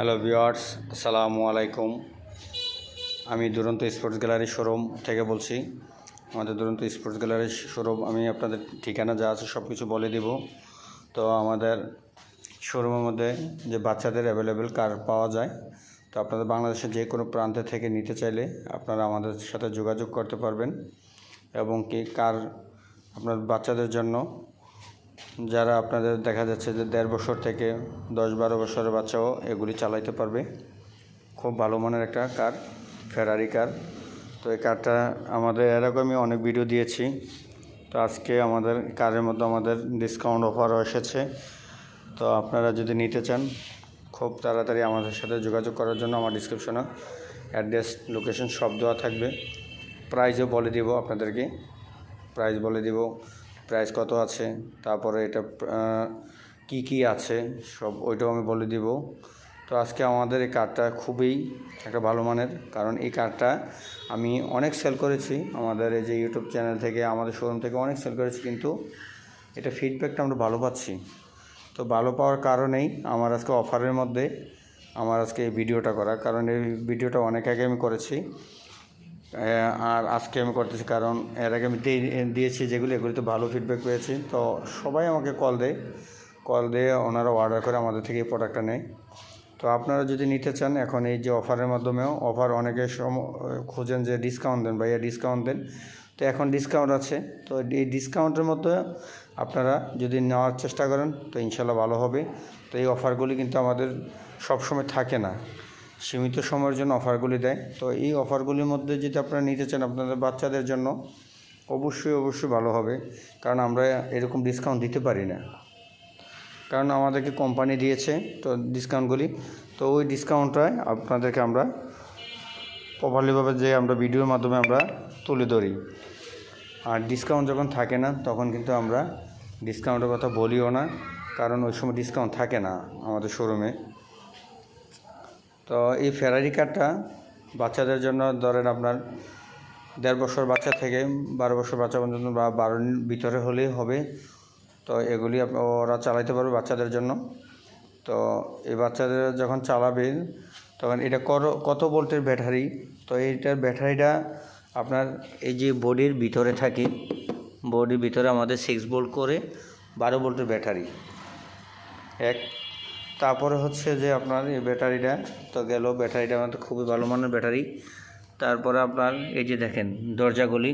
Hello viewers আসসালামু আলাইকুম আমি দুরন্ত স্পোর্টস গ্যালারি শোরুম থেকে বলছি। আমাদের দুরন্ত স্পোর্টস গ্যালারি শোরুম আমি আপনাদের ঠিকানা যা আছে সব কিছু বলে দিব। তো আমাদের শোরুমের মধ্যে যে বাচ্চাদের অ্যাভেলেবেল কার পাওয়া যায়, তো আপনাদের বাংলাদেশের যে কোনো প্রান্তে থেকে নিতে চাইলে আপনারা আমাদের সাথে যোগাযোগ করতে পারবেন। এবং কি কার আপনার বাচ্চাদের জন্য যারা আপনাদের দেখা যাচ্ছে যে দেড় বছর থেকে দশ বারো বছরের বাচ্চাও এগুলি চালাইতে পারবে। খুব ভালো মানের একটা কার ফেরারি কার। তো এই কারটা আমাদের এরকমই অনেক ভিডিও দিয়েছি। তো আজকে আমাদের কারের মধ্যে আমাদের ডিসকাউন্ট অফারও এসেছে। তো আপনারা যদি নিতে চান, খুব তাড়াতাড়ি আমাদের সাথে যোগাযোগ করার জন্য আমার ডিসক্রিপশনে অ্যাড্রেস লোকেশন সব দেওয়া থাকবে। প্রাইজও বলে দিব আপনাদেরকে। প্রাইস বলে দিব। প্রাইস কত আছে, তারপরে এটা কি কি আছে, সব ওইটাও আমি বলে দিব। তো আজকে আমাদের এই কার্ডটা খুবই একটা ভালো মানের, কারণ এই কার্ডটা আমি অনেক সেল করেছি, আমাদের এই যে ইউটিউব চ্যানেল থেকে, আমাদের শোরুম থেকে অনেক সেল করেছি, কিন্তু এটা ফিডব্যাকটা আমরা ভালো পাচ্ছি। তো ভালো পাওয়ার কারণেই আমার আজকে অফারের মধ্যে, আমার আজকে এই ভিডিওটা করা, কারণ এই ভিডিওটা অনেক আগে আমি করেছি। আর আজকে আমি করতেছি কারণ এর আগে আমি দিয়ে- দিয়েছি যেগুলো এগুলিতে ভালো ফিডব্যাক পেয়েছি। তো সবাই আমাকে কল দেয়। কল দিয়ে ওনারা অর্ডার করে আমাদের থেকে এই প্রোডাক্টটা নেয়। তো আপনারা যদি নিতে চান, এখন এই যে অফারের মাধ্যমেও অফার অনেকে সম, খোঁজেন যে ডিসকাউন্ট দেন বা ভাইয়া ডিসকাউন্ট দেন। তো এখন ডিসকাউন্ট আছে। তো এই ডিসকাউন্টের মধ্যে আপনারা যদি নেওয়ার চেষ্টা করেন, তো ইনশাল্লাহ ভালো হবে। তো এই অফারগুলি কিন্তু আমাদের সবসময় থাকে না। সীমিত সময়ের জন্য অফারগুলি দেয়। তো এই অফারগুলির মধ্যে যদি আপনারা নিতে চান আপনাদের বাচ্চাদের জন্য, অবশ্যই অবশ্যই ভালো হবে। কারণ আমরা এরকম ডিসকাউন্ট দিতে পারি না। কারণ আমাদেরকে কোম্পানি দিয়েছে, তো ডিসকাউন্টগুলি তো ওই ডিসকাউন্টটায় আপনাদেরকে আমরা প্রপারলিভাবে যে আমরা ভিডিওর মাধ্যমে আমরা তুলে ধরি। আর ডিসকাউন্ট যখন থাকে না, তখন কিন্তু আমরা ডিসকাউন্টের কথা বলিও না। কারণ ওই সময় ডিসকাউন্ট থাকে না আমাদের শোরুমে তো এই ফেরারি কারটা বাচ্চাদের জন্য ধরেন আপনার দেড় বছর বাচ্চা থেকে বারো বছর বাচ্চা পর্যন্ত বা বারোর ভিতরে হলেই হবে। তো এগুলি ওরা চালাইতে পারবে বাচ্চাদের জন্য। তো এই বাচ্চাদের যখন চালাবে, তখন এটা কত ভোল্টের ব্যাটারি? তো এইটার ব্যাটারিটা আপনার এই যে বডির ভিতরে থাকে, বডির ভিতরে আমাদের সিক্স ভোল্ট করে বারো ভোল্টের ব্যাটারি। এক তারপরে হচ্ছে যে আপনার এই ব্যাটারিটা, তো গেল, ব্যাটারিটা আমাদের খুবই ভালো মানের ব্যাটারি। তারপরে আপনার এই যে দেখেন, দরজাগুলি।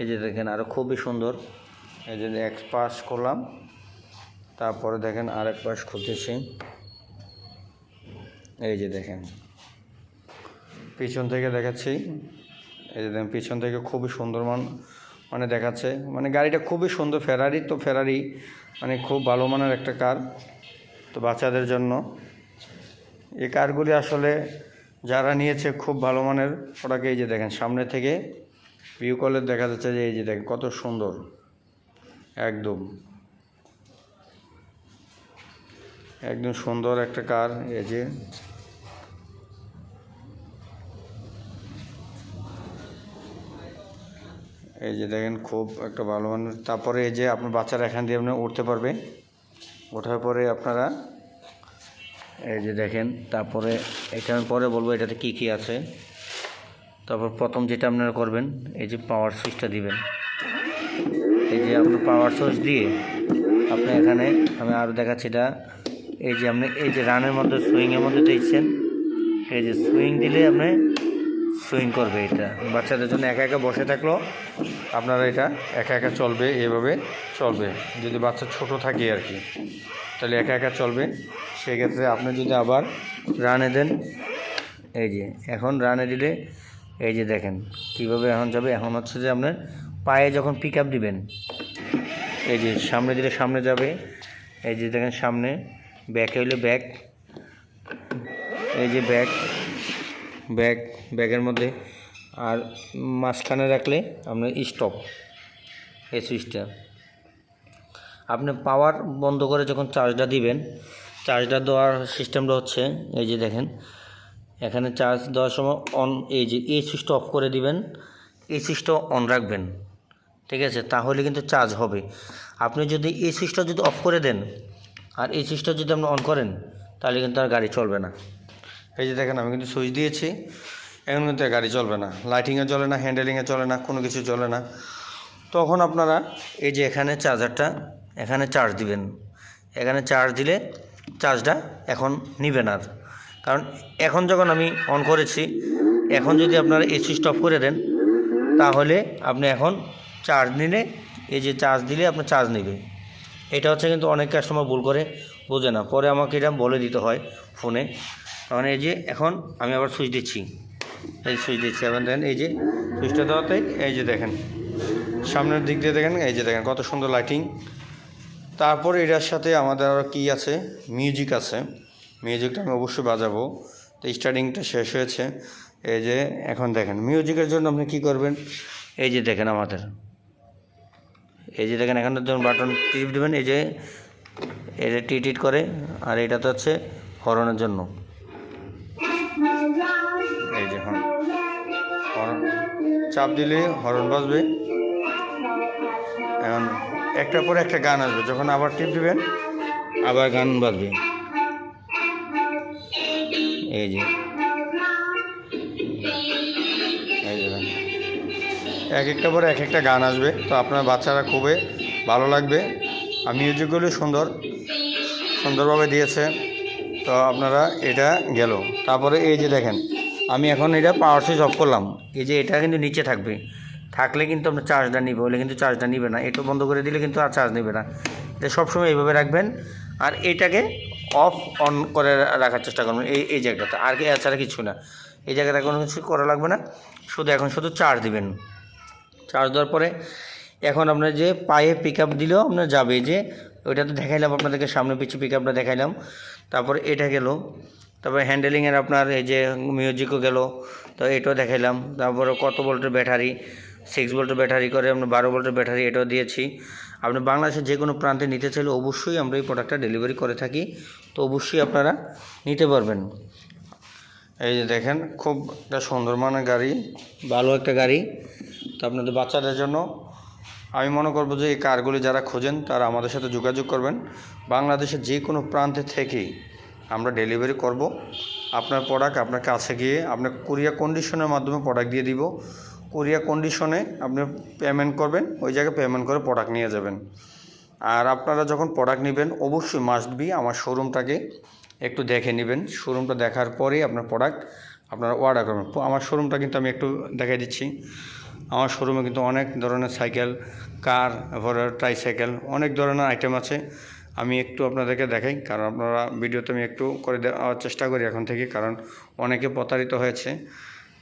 এই যে দেখেন আরও খুবই সুন্দর। এই যে এক পাশ করলাম, তারপরে দেখেন আরেক পাশ খুলতেছি। এই যে দেখেন, পিছন থেকে দেখাচ্ছি। এই যে দেখেন, পিছন থেকে খুবই সুন্দর মান মানে দেখাচ্ছে। মানে গাড়িটা খুবই সুন্দর ফেরারি তো ফেরারি মানে খুব ভালো মানের একটা কার তো বাচ্চাদের জন্য। এই কারগুলি আসলে যারা নিয়েছে খুব ভালো মানের ওটাকে এই যে দেখেন, সামনে থেকে ভিউ করলে দেখা যাচ্ছে যে এই যে দেখেন কত সুন্দর। একদম। একদম সুন্দর একটা কার, এই যে। এই যে দেখেন খুব একটা ভালো মানের। তারপরে এই যে আপনার বাচ্চারা এখান দিয়ে আপনি উঠতে পারবে। ওঠার পরে আপনারা এই যে দেখেন, তারপরে এটা আমি পরে বলব, এটাতে কি কি আছে। তারপর প্রথম যেটা আপনারা করবেন, এই যে পাওয়ার সুইচটা দিবেন। এই যে আপনি পাওয়ার সুইচ দিয়ে আপনি এখানে, আমি আরও দেখাচ্ছি এটা। এই যে আপনি, এই যে রানের মধ্যে সুইংয়ের মধ্যে দিচ্ছেন এই যে সুইং দিলে আপনি সুইং করবে এটা। বাচ্চাদের জন্য একা একা বসে থাকলেও আপনারা এটা একা একা চলবে, এভাবে চলবে। যদি বাচ্চা ছোট থাকে আর কি, তাহলে একা একা চলবে। সেক্ষেত্রে আপনি যদি আবার রানে দেন, এই যে, এখন রানে দিলে, এই যে দেখেন কীভাবে এখন যাবে। এখন হচ্ছে যে আপনার পায়ে যখন পিক আপ দিবেন, এই যে সামনে দিলে সামনে যাবে। এই যে দেখেন সামনে ব্যাকে হইলে ব্যাক এই যে ব্যাক ব্যাগ ব্যাগের মধ্যে আর মাঝখানে রাখলে আপনার স্টপ এই সুইচটা আপনি পাওয়ার বন্ধ করে যখন চার্জটা দিবেন চার্জটা দেওয়ার সিস্টেমটা হচ্ছে, এই যে দেখেন, এখানে চার্জ দেওয়ার সময় অন এই যে এই সুইচটা অফ করে দিবেন, এই সুইচটা অন রাখবেন, ঠিক আছে? তাহলে কিন্তু চার্জ হবে। আপনি যদি এই সুইচটা যদি অফ করে দেন, আর এই সুইচটা যদি আপনি অন করেন, তাহলে কিন্তু আর গাড়ি চলবে না। এই যে দেখেন, আমি কিন্তু সুইচ দিয়েছি। এখন কিন্তু গাড়ি চলবে না লাইটিংয়ে চলে না হ্যান্ডেলিংয়ে চলে না, কোনো কিছু চলে না। তখন আপনারা এই যে এখানে চার্জারটা এখানে চার্জ দিবেন। এখানে চার্জ দিলে চার্জটা এখন নিবেন আর। কারণ এখন যখন আমি অন করেছি, এখন যদি আপনারা এই সুইচ অফ করে দেন, তাহলে আপনি এখন চার্জ নিলে, এই যে চার্জ দিলে আপনার চার্জ নেবে এটা হচ্ছে কিন্তু অনেক কাস্টমার ভুল করে, বোঝে না। পরে আমাকে এটা বলে দিতে হয় ফোনে কারণ এই যে এখন আমি আবার সুইচ দিচ্ছি। এই সুইচ দিচ্ছি এবার দেখেন এই যে সুইচটা দেওয়াতে এই যে দেখেন। সামনের দিক দিয়ে দেখেন, এই যে দেখেন, কত সুন্দর লাইটিং তারপর এটার সাথে আমাদের আরও কী আছে? মিউজিক আছে। মিউজিকটা আমি অবশ্যই বাজাবো। তো স্টার্টিংটা শেষ হয়েছে। এই যে এখন দেখেন মিউজিকের জন্য আপনি কি করবেন? এই যে দেখেন আমাদের। এই যে দেখেন, এখানে যখন বাটন টিপ দেবেন, এই যে এই যে টি টিট করে, আর এটা তো হচ্ছে হরনের জন্য। চাপ দিলে হরন বাজবে। এখন একটার পর একটা গান আসবে, যখন আবার টিপ দিবেন আবার গান বাজবে। এই যে। এক একটা পরে এক একটা গান আসবে, তো আপনার বাচ্চারা খুবই ভালো লাগবে। আর মিউজিকগুলি সুন্দর, সুন্দরভাবে দিয়েছে। তো আপনারা এটা গেল। তারপরে এই যে দেখেন আমি এখন এটা পাওয়ার সুইচ অফ করলাম। এই যে এটা কিন্তু নিচে থাকবে। থাকলে কিন্তু আপনার চার্জটা নিবে, হলে কিন্তু চার্জটা নিবে না। এটা বন্ধ করে দিলে কিন্তু আর চার্জ নেবে না। এটা সবসময় এইভাবে রাখবেন। আর এটাকে অফ অন করে রাখার চেষ্টা করবেন এই এই জায়গাটা। আর কি, এছাড়া কিছু না। এই জায়গাটা কোনো কিছু করা লাগবে না। শুধু এখন শুধু চার্জ দিবেন। চার্জ দেওয়ার পরে এখন আপনার যে পায়ে পিক আপ দিলেও আপনার যাবে যে, ওইটা তো দেখাইলাম আপনাদেরকে, সামনে পিছিয়ে পিক আপটা দেখাইলাম। তারপরে এটা গেল। তারপরে হ্যান্ডেলিংয়ের আপনার এই যে মিউজিকও গেল, তো এটাও দেখাইলাম। তারপরে কত ভোল্টের ব্যাটারি সিক্স ভোল্টের ব্যাটারি করে আমরা বারো ভোল্টের ব্যাটারি এটাও দিয়েছি। আপনি বাংলাদেশের যে কোনো প্রান্তে নিতে চাইলে অবশ্যই আমরা এই প্রোডাক্টটা ডেলিভারি করে থাকি, তো অবশ্যই আপনারা নিতে পারবেন। এই যে দেখেন, খুব একটা সুন্দর মানের গাড়ি, ভালো একটা গাড়ি। তো আপনাদের বাচ্চাদের জন্য আমি মনে করব যে এই কারগুলি যারা খোঁজেন, তারা আমাদের সাথে যোগাযোগ করবেন। বাংলাদেশের যে কোনো প্রান্তে থেকেই আমরা ডেলিভারি করব। আপনার প্রোডাক্ট আপনার কাছে গিয়ে আপনার কুরিয়া কন্ডিশনের মাধ্যমে প্রোডাক্ট দিয়ে দিব। কুরিয়া কন্ডিশনে আপনি পেমেন্ট করবেন, ওই জায়গায় পেমেন্ট করে প্রোডাক্ট নিয়ে যাবেন। আর আপনারা যখন প্রোডাক্ট নেবেন, অবশ্যই মাস্ট বি আমার শোরুমটাকে একটু দেখে নেবেন। শোরুমটা দেখার পরেই আপনার প্রোডাক্ট আপনারা অর্ডার করবেন। আমার শোরুমটা কিন্তু আমি একটু দেখাই দিচ্ছি। আমার শোরুমে কিন্তু অনেক ধরনের সাইকেল কার এরপরে ট্রাইসাইকেল অনেক ধরনের আইটেম আছে। আমি একটু আপনাদেরকে দেখাই, কারণ আপনারা ভিডিওতে আমি একটু করে দেওয়ার চেষ্টা করি এখন থেকে, কারণ অনেকে প্রতারিত হয়েছে।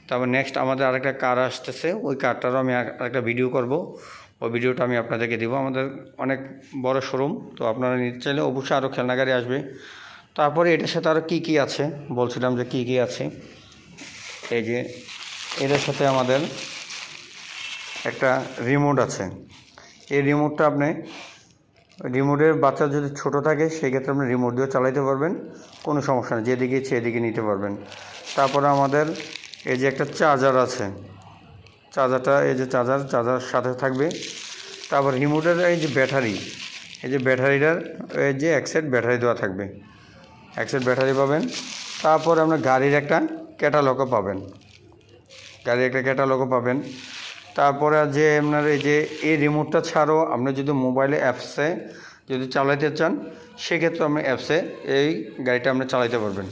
তারপর নেক্সট আমাদের আরেকটা কার আসতেছে, ওই কারটারও আমি আর- আরেকটা ভিডিও করব। ওই ভিডিওটা আমি আপনাদেরকে দিব। আমাদের অনেক বড় শোরুম তো আপনারা নিতে চাইলে অবশ্যই আরও খেলনা গাড়ি আসবে। তারপরে এটার সাথে আরও কী কী আছে? বলছিলাম যে কী কী আছে। এই যে এটার সাথে আমাদের একটা রিমোট আছে। এই রিমোটটা আপনি রিমোটের বাচ্চা যদি ছোট থাকে, সেক্ষেত্রে আপনি রিমোট দিয়েও চালাইতে পারবেন, কোনো সমস্যা নেই, যেদিকে ইচ্ছে এদিকে নিতে পারবেন। তারপরে আমাদের এই যে একটা চার্জার আছে চার্জারটা এই যে চার্জার চার্জার সাথে থাকবে। তারপর রিমোটের এই যে ব্যাটারি এই যে ব্যাটারিটার এই যে এক সেট ব্যাটারি দেওয়া থাকবে। এক সেট ব্যাটারি পাবেন। তারপর আপনার গাড়ির একটা ক্যাটালগও পাবেন। গাড়ির একটা ক্যাটালগও পাবেন। তারপরে যে আপনার এই যে, এই রিমোটটা ছাড়াও আপনি যদি মোবাইলে অ্যাপসে যদি চালাইতে চান, সেক্ষেত্রে আপনি অ্যাপসে এই গাড়িটা আপনি চালাইতে পারবেন।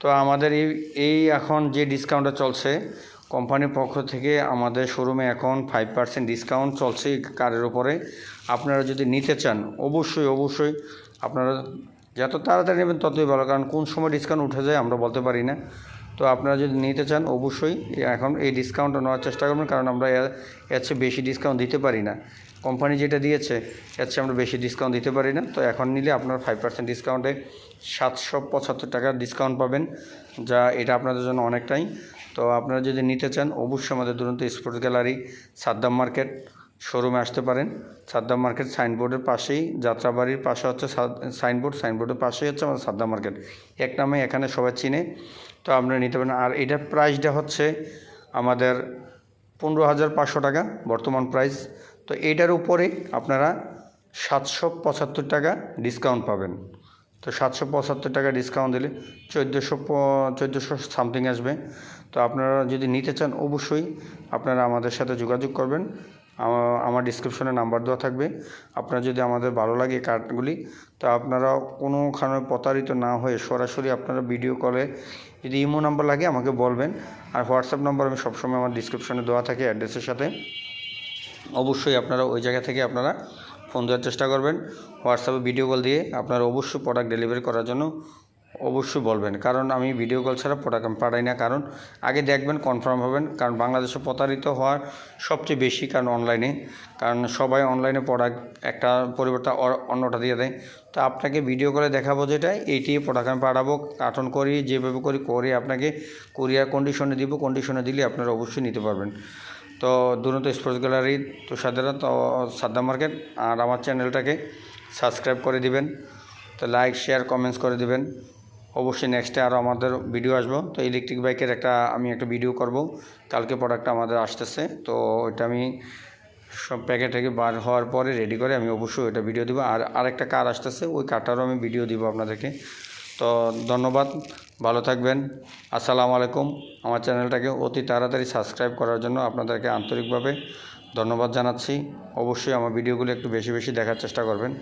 তো আমাদের এই এই এখন যে ডিসকাউন্টটা চলছে কোম্পানির পক্ষ থেকে আমাদের শোরুমে এখন ফাইভ পার্সেন্ট ডিসকাউন্ট চলছে কারের উপরে। আপনারা যদি নিতে চান, অবশ্যই অবশ্যই আপনারা যত তাড়াতাড়ি নেবেন ততই ভালো। কারণ কোন সময় ডিসকাউন্ট উঠে যায় আমরা বলতে পারি না। তো আপনারা যদি নিতে চান, অবশ্যই এখন এই ডিসকাউন্টটা নেওয়ার চেষ্টা করবেন, কারণ আমরা এর চেয়ে বেশি ডিসকাউন্ট দিতে পারি না। কোম্পানি যেটা দিয়েছে, এর চেয়ে আমরা বেশি ডিসকাউন্ট দিতে পারি না। তো এখন নিলে আপনার ফাইভ পার্সেন্ট ডিসকাউন্টে সাতশো পঁচাত্তর টাকার ডিসকাউন্ট পাবেন, যা এটা আপনাদের জন্য অনেকটাই। তো আপনারা যদি নিতে চান, অবশ্যই আমাদের দুরন্ত স্পোর্টস গ্যালারি সাদ্দাম মার্কেট শোরুমে আসতে পারেন। সাদ্দাম মার্কেট সাইনবোর্ডের পাশেই, যাত্রাবাড়ির পাশে হচ্ছে সাইনবোর্ড, সাইনবোর্ডের পাশেই হচ্ছে আমাদের সাদ্দাম মার্কেট। এক নামে এখানে সবাই চিনে, তো আপনারা নিতে পারেন। আর এটার প্রাইসটা হচ্ছে আমাদের পনেরো হাজার পাঁচশো টাকা বর্তমান প্রাইস তো এটার উপরে আপনারা সাতশো পঁচাত্তর টাকা ডিসকাউন্ট পাবেন। তো সাতশো পঁচাত্তর টাকা ডিসকাউন্ট দিলে চোদ্দোশো চোদ্দোশো সামথিং আসবে। তো আপনারা যদি নিতে চান, অবশ্যই আপনারা আমাদের সাথে যোগাযোগ করবেন। আমার ডিসক্রিপশনে নাম্বার দেওয়া থাকবে। আপনার যদি আমাদের ভালো লাগে কার্ডগুলি তো আপনারা কোনোখানে প্রতারিত না হয়ে সরাসরি আপনারা ভিডিও কলে যদি ইমো নাম্বার লাগে আমাকে বলবেন। আর হোয়াটসঅ্যাপ নাম্বার আমি সবসময় আমার ডিসক্রিপশনে দেওয়া থাকে অ্যাড্রেসের সাথে। অবশ্যই আপনারা ওই জায়গা থেকে আপনারা ফোন দেওয়ার চেষ্টা করবেন। হোয়াটসঅ্যাপে ভিডিও কল দিয়ে আপনারা অবশ্যই প্রোডাক্ট ডেলিভারি করার জন্য অবশ্যই বলবেন। কারণ আমি ভিডিও কল ছাড়া প্রোডাক্ট আমি পাঠাই না। কারণ আগে দেখবেন কনফার্ম হবেন। কারণ বাংলাদেশে প্রতারিত হওয়ার সবচেয়ে বেশি কারণ অনলাইনে কারণ সবাই অনলাইনে প্রোডাক্ট একটা পরিবর্তে অন্যটা দিয়ে দেয়। তো আপনাকে ভিডিও করে দেখাবো যেটা এইটি প্রোডাক্ট আমি পাঠাবো। কার্টন করি, যেভাবে করি, করে আপনাকে কুরিয়ার কন্ডিশনে দিব। কন্ডিশনে দিলে আপনারা অবশ্যই নিতে পারবেন। তো দুরন্ত স্পোর্টস গ্যালারি তো তুষাদেরা তো সাদ্দা মার্কেট। আর আমার চ্যানেলটাকে সাবস্ক্রাইব করে দিবেন। তো লাইক শেয়ার কমেন্টস করে দিবেন। অবশ্যই নেক্সটে আরও আমাদের ভিডিও আসব। তো ইলেকট্রিক বাইকের একটা, আমি একটা ভিডিও করব। কালকে প্রোডাক্টটা আমাদের আসতেছে। তো ওইটা আমি সব প্যাকেট থেকে বার হওয়ার পরে রেডি করে আমি অবশ্যই ওইটা ভিডিও দিব। আর আরেকটা কার আসতেছে, ওই কারটারও আমি ভিডিও দিব আপনাদেরকে। তো ধন্যবাদ, ভালো থাকবেন। আসসালামু আলাইকুম। আমার চ্যানেলটাকে অতি তাড়াতাড়ি সাবস্ক্রাইব করার জন্য আপনাদেরকে আন্তরিকভাবে ধন্যবাদ জানাচ্ছি। অবশ্যই আমার ভিডিওগুলো একটু বেশি বেশি দেখার চেষ্টা করবেন।